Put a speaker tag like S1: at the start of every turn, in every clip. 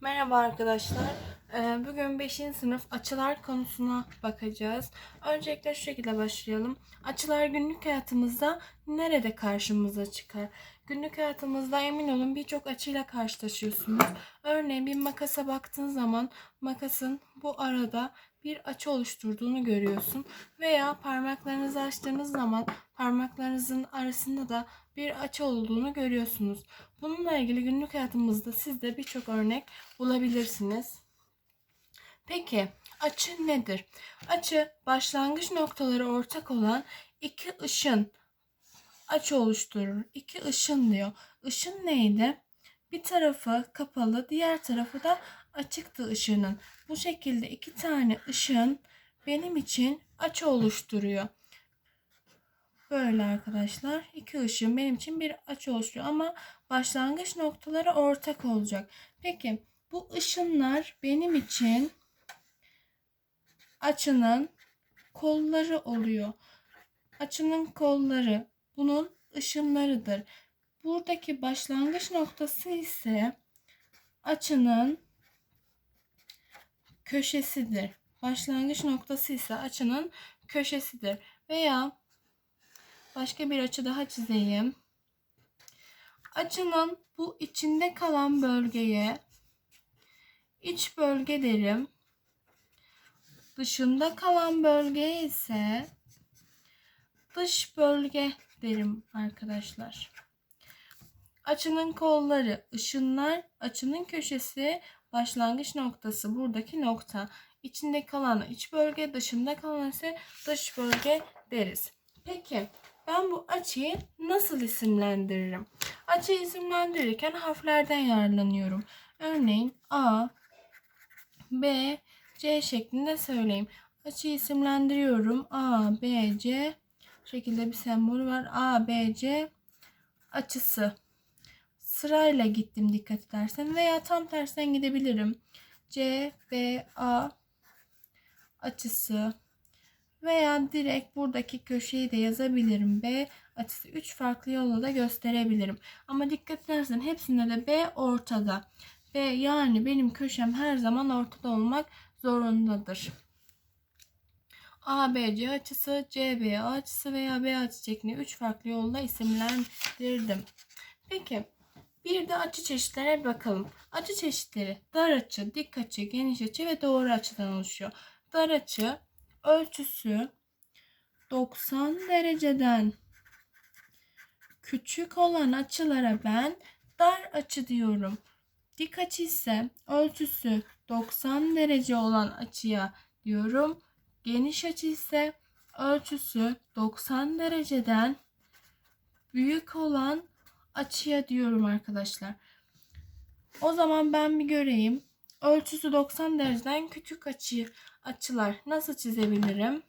S1: Merhaba arkadaşlar. Ee, Bugün 5. sınıf açılar konusuna bakacağız. Öncelikle şu şekilde başlayalım. Açılar günlük hayatımızda nerede karşımıza çıkar? Günlük hayatımızda emin olun birçok açıyla karşılaşıyorsunuz. Örneğin bir makasa baktığın zaman makasın bu arada bir açı oluşturduğunu görüyorsun. Veya parmaklarınızı açtığınız zaman parmaklarınızın arasında da bir açı olduğunu görüyorsunuz. Bununla ilgili günlük hayatımızda siz de birçok örnek bulabilirsiniz. Peki açı nedir? Açı başlangıç noktaları ortak olan iki ışın açı oluşturur. İki ışın diyor. Işın neydi? Bir tarafı kapalı, diğer tarafı da açıktı ışığının. Bu şekilde iki tane ışın benim için açı oluşturuyor. Böyle arkadaşlar. iki ışın benim için bir açı oluşturuyor ama başlangıç noktaları ortak olacak. Peki bu ışınlar benim için açının kolları oluyor. Açının kolları bunun ışınlarıdır. Buradaki başlangıç noktası ise açının köşesidir. Başlangıç noktası ise açının köşesidir. Veya başka bir açı daha çizeyim. Açının bu içinde kalan bölgeye iç bölge derim. Dışında kalan bölgeye ise dış bölge derim arkadaşlar. Açının kolları, ışınlar, açının köşesi, başlangıç noktası buradaki nokta. İçinde kalan iç bölge, dışında kalan ise dış bölge deriz. Peki ben bu açıyı nasıl isimlendiririm? Açıyı isimlendirirken harflerden yararlanıyorum. Örneğin A, B, C şeklinde söyleyeyim. Açıyı isimlendiriyorum. A, B, C şekilde bir sembol var. A, B, C açısı. Sırayla gittim dikkat edersen veya tam tersten gidebilirim. C, B, A açısı veya direkt buradaki köşeyi de yazabilirim. B açısı 3 farklı yolla da gösterebilirim. Ama dikkat edersen hepsinde de B ortada. B yani benim köşem her zaman ortada olmak zorundadır. ABC açısı, CB açısı veya B açısı şeklinde 3 farklı yolla isimlendirdim. Peki bir de açı çeşitlere bakalım. Açı çeşitleri dar açı, dik açı, geniş açı ve doğru açıdan oluşuyor. Dar açı ölçüsü 90 dereceden küçük olan açılara ben dar açı diyorum. Dik açı ise ölçüsü 90 derece olan açıya diyorum. Geniş açı ise ölçüsü 90 dereceden büyük olan açıya diyorum arkadaşlar. O zaman ben bir göreyim. Ölçüsü 90 dereceden küçük açı açılar nasıl çizebilirim?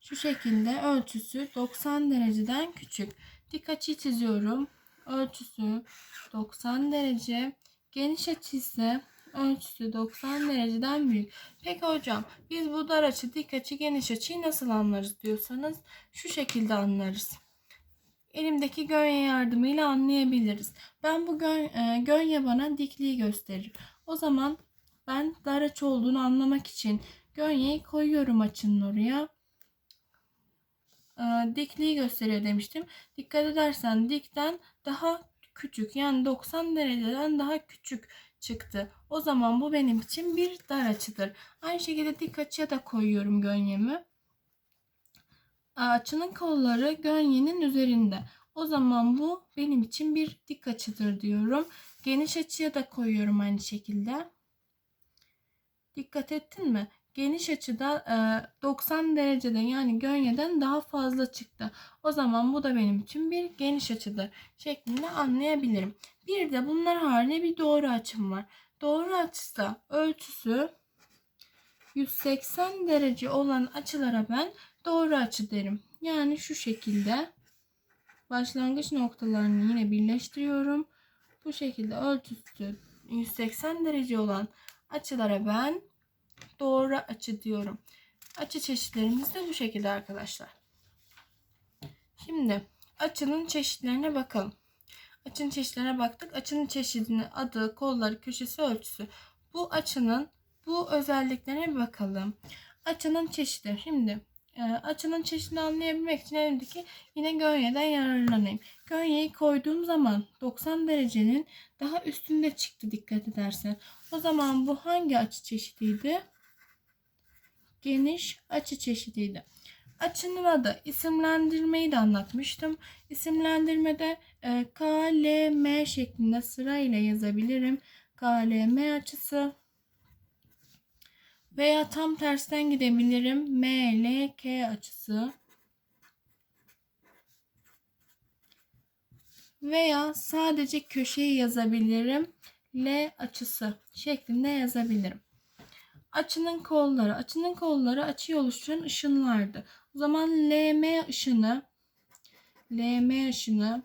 S1: Şu şekilde ölçüsü 90 dereceden küçük. Dik açı çiziyorum. Ölçüsü 90 derece. Geniş açı ise ölçüsü 90 dereceden büyük. Peki hocam biz bu dar açı, dik açı, geniş açıyı nasıl anlarız diyorsanız şu şekilde anlarız. Elimdeki gönye yardımıyla anlayabiliriz. Ben bu gön, e, gönye bana dikliği gösterir. O zaman ben dar açı olduğunu anlamak için gönyeyi koyuyorum açının oraya. E, dikliği gösteriyor demiştim. Dikkat edersen dikten daha küçük yani 90 dereceden daha küçük çıktı. O zaman bu benim için bir dar açıdır. Aynı şekilde dik açıya da koyuyorum gönyemi. Açının kolları gönyenin üzerinde. O zaman bu benim için bir dik açıdır diyorum. Geniş açıya da koyuyorum aynı şekilde. Dikkat ettin mi? Geniş açıda 90 dereceden yani gönyeden daha fazla çıktı. O zaman bu da benim için bir geniş açıdır şeklinde anlayabilirim. Bir de bunlar haricinde bir doğru açım var. Doğru açıda ölçüsü 180 derece olan açılara ben doğru açı derim. Yani şu şekilde başlangıç noktalarını yine birleştiriyorum. Bu şekilde ölçüsü 180 derece olan açılara ben doğru açı diyorum. Açı çeşitlerimiz de bu şekilde arkadaşlar. Şimdi açının çeşitlerine bakalım. açının çeşitlerine baktık. Açının çeşidini, adı, kolları, köşesi, ölçüsü. Bu açının bu özelliklerine bakalım. Açının çeşidi. Şimdi açının çeşidini anlayabilmek için elimdeki yine gönyeden yararlanayım. Gönyeyi koyduğum zaman 90 derecenin daha üstünde çıktı dikkat edersen. O zaman bu hangi açı çeşidiydi? Geniş açı çeşidiydi. Açının adı isimlendirmeyi de anlatmıştım. İsimlendirmede e, K, L, M şeklinde sırayla yazabilirim. K, L, M açısı. Veya tam tersten gidebilirim. M, açısı. Veya sadece köşeyi yazabilirim. L açısı şeklinde yazabilirim. Açının kolları. Açının kolları açıyı oluşturan ışınlardı. O zaman LM ışını LM ışını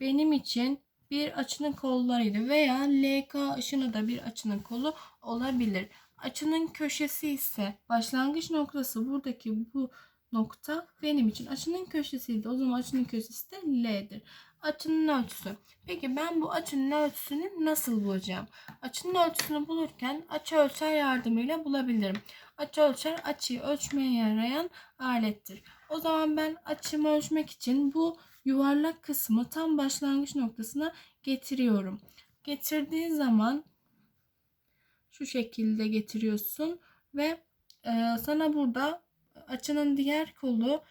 S1: benim için bir açının kollarıydı veya LK ışını da bir açının kolu olabilir. Açının köşesi ise başlangıç noktası buradaki bu nokta benim için açının köşesiydi. O zaman açının köşesi de L'dir. Açının ölçüsü. Peki ben bu açının ölçüsünü nasıl bulacağım? Açının ölçüsünü bulurken açı ölçer yardımıyla bulabilirim. Açı ölçer açıyı ölçmeye yarayan alettir. O zaman ben açımı ölçmek için bu yuvarlak kısmı tam başlangıç noktasına getiriyorum. Getirdiği zaman şu şekilde getiriyorsun ve e, sana burada açının diğer kolu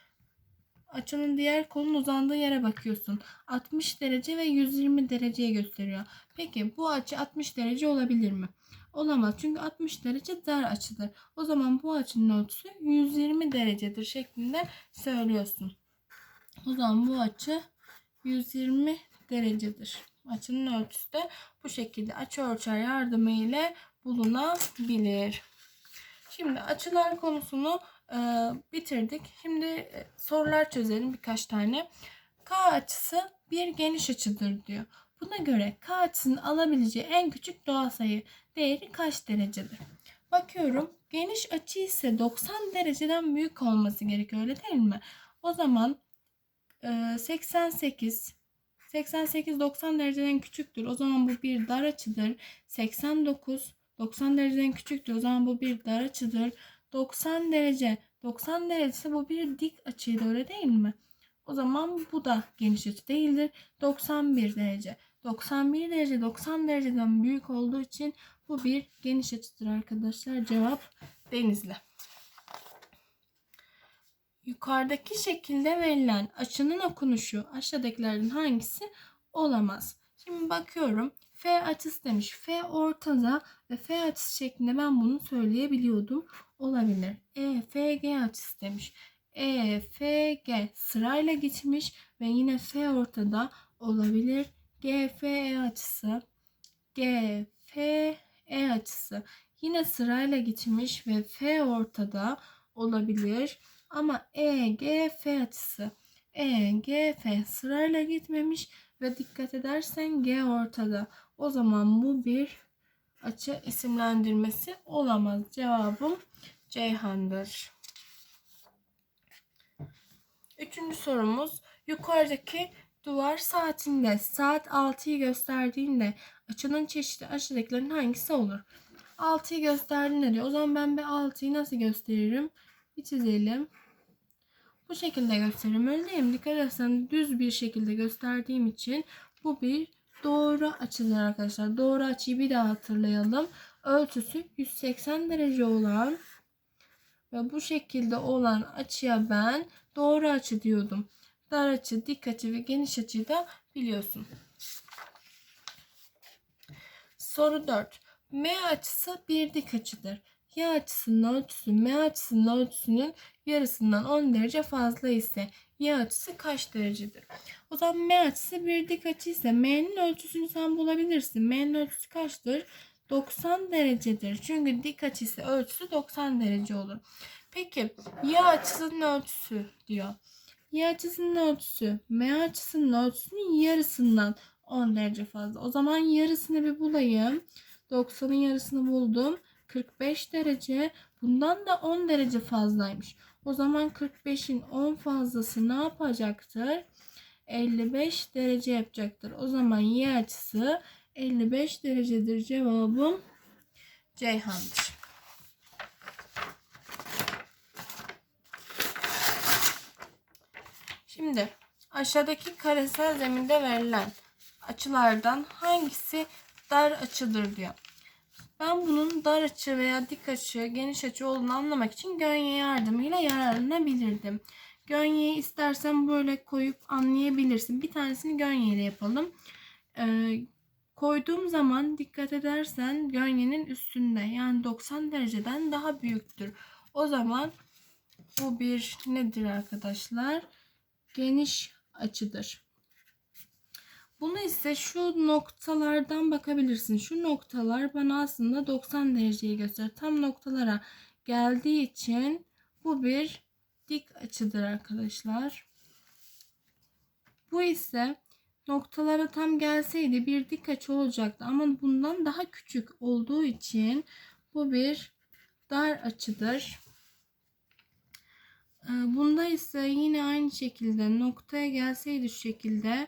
S1: açının diğer kolun uzandığı yere bakıyorsun. 60 derece ve 120 dereceye gösteriyor. Peki bu açı 60 derece olabilir mi? Olamaz. Çünkü 60 derece dar açıdır. O zaman bu açının ölçüsü 120 derecedir şeklinde söylüyorsun. O zaman bu açı 120 derecedir. Açının ölçüsü de bu şekilde açı ölçer yardımıyla bulunabilir. Şimdi açılar konusunu e, bitirdik. Şimdi e, sorular çözelim birkaç tane. K açısı bir geniş açıdır diyor. Buna göre K açısının alabileceği en küçük doğal sayı değeri kaç derecedir? Bakıyorum geniş açı ise 90 dereceden büyük olması gerekiyor öyle değil mi? O zaman e, 88 88 90 dereceden küçüktür. O zaman bu bir dar açıdır. 89 90 dereceden küçüktür. O zaman bu bir dar açıdır. 90 derece 90 derece ise bu bir dik açıydı öyle değil mi? O zaman bu da geniş açı değildir. 91 derece. 91 derece 90 dereceden büyük olduğu için bu bir geniş açıdır arkadaşlar. Cevap denizli. Yukarıdaki şekilde verilen açının okunuşu aşağıdakilerden hangisi olamaz? Şimdi bakıyorum. F açısı demiş. F ortada ve F açısı şeklinde ben bunu söyleyebiliyordum. Olabilir. E, F, G açısı demiş. E, F, G sırayla gitmiş ve yine F ortada olabilir. G, F, E açısı. G, F, E açısı. Yine sırayla gitmiş ve F ortada olabilir. Ama E, G, F açısı. E, G, F sırayla gitmemiş ve dikkat edersen G ortada. O zaman bu bir açı isimlendirmesi olamaz. Cevabım Ceyhan'dır. Üçüncü sorumuz yukarıdaki duvar saatinde saat 6'yı gösterdiğinde açının çeşidi aşağıdakilerin hangisi olur? 6'yı gösterdiğinde diyor. O zaman ben bir 6'yı nasıl gösteririm? Bir çizelim. Bu şekilde mi? Dikkat edersen düz bir şekilde gösterdiğim için bu bir doğru açıdır arkadaşlar. Doğru açıyı bir daha hatırlayalım. Ölçüsü 180 derece olan ve bu şekilde olan açıya ben doğru açı diyordum. Dar açı, dik açı ve geniş açıyı da biliyorsun. Soru 4. M açısı bir dik açıdır. Y açısının ölçüsü M açısının ölçüsünün yarısından 10 derece fazla ise Y açısı kaç derecedir? O zaman M açısı bir dik açı ise M'nin ölçüsünü sen bulabilirsin. M'nin ölçüsü kaçtır? 90 derecedir. Çünkü dik açı ise ölçüsü 90 derece olur. Peki Y açısının ölçüsü diyor. Y açısının ölçüsü M açısının ölçüsünün yarısından 10 derece fazla. O zaman yarısını bir bulayım. 90'ın yarısını buldum. 45 derece. Bundan da 10 derece fazlaymış. O zaman 45'in 10 fazlası ne yapacaktır? 55 derece yapacaktır. O zaman y açısı 55 derecedir. Cevabım Ceyhan'dır. Şimdi aşağıdaki karesel zeminde verilen açılardan hangisi dar açıdır diyor. Ben bunun dar açı veya dik açı, geniş açı olduğunu anlamak için gönye yardımıyla yararlanabilirdim. Gönyeyi istersen böyle koyup anlayabilirsin. Bir tanesini gönyeyle yapalım. Ee, koyduğum zaman dikkat edersen gönyenin üstünde yani 90 dereceden daha büyüktür. O zaman bu bir nedir arkadaşlar? Geniş açıdır. Bunu ise şu noktalardan bakabilirsin. Şu noktalar bana aslında 90 dereceyi gösterir. Tam noktalara geldiği için bu bir dik açıdır arkadaşlar. Bu ise noktalara tam gelseydi bir dik açı olacaktı ama bundan daha küçük olduğu için bu bir dar açıdır. Ee, Bunda ise yine aynı şekilde noktaya gelseydi şu şekilde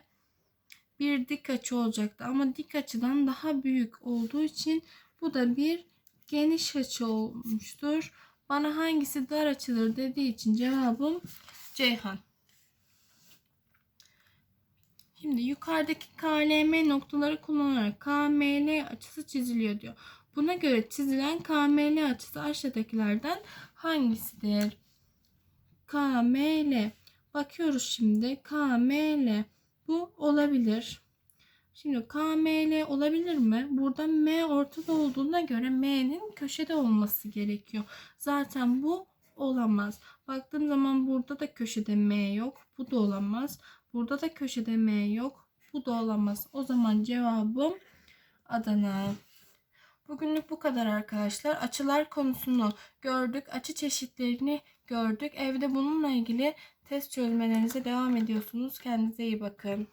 S1: bir dik açı olacaktı. Ama dik açıdan daha büyük olduğu için bu da bir geniş açı olmuştur. Bana hangisi dar açıdır dediği için cevabım Ceyhan. Şimdi yukarıdaki KLM noktaları kullanarak KML açısı çiziliyor diyor. Buna göre çizilen KML açısı aşağıdakilerden hangisidir? KML. Bakıyoruz şimdi. KML. Bu olabilir. Şimdi KML olabilir mi? Burada M ortada olduğuna göre M'nin köşede olması gerekiyor. Zaten bu olamaz. Baktığım zaman burada da köşede M yok. Bu da olamaz. Burada da köşede M yok. Bu da olamaz. O zaman cevabım Adana. Bugünlük bu kadar arkadaşlar. Açılar konusunu gördük. Açı çeşitlerini gördük. Evde bununla ilgili test çözmelerinize devam ediyorsunuz. Kendinize iyi bakın.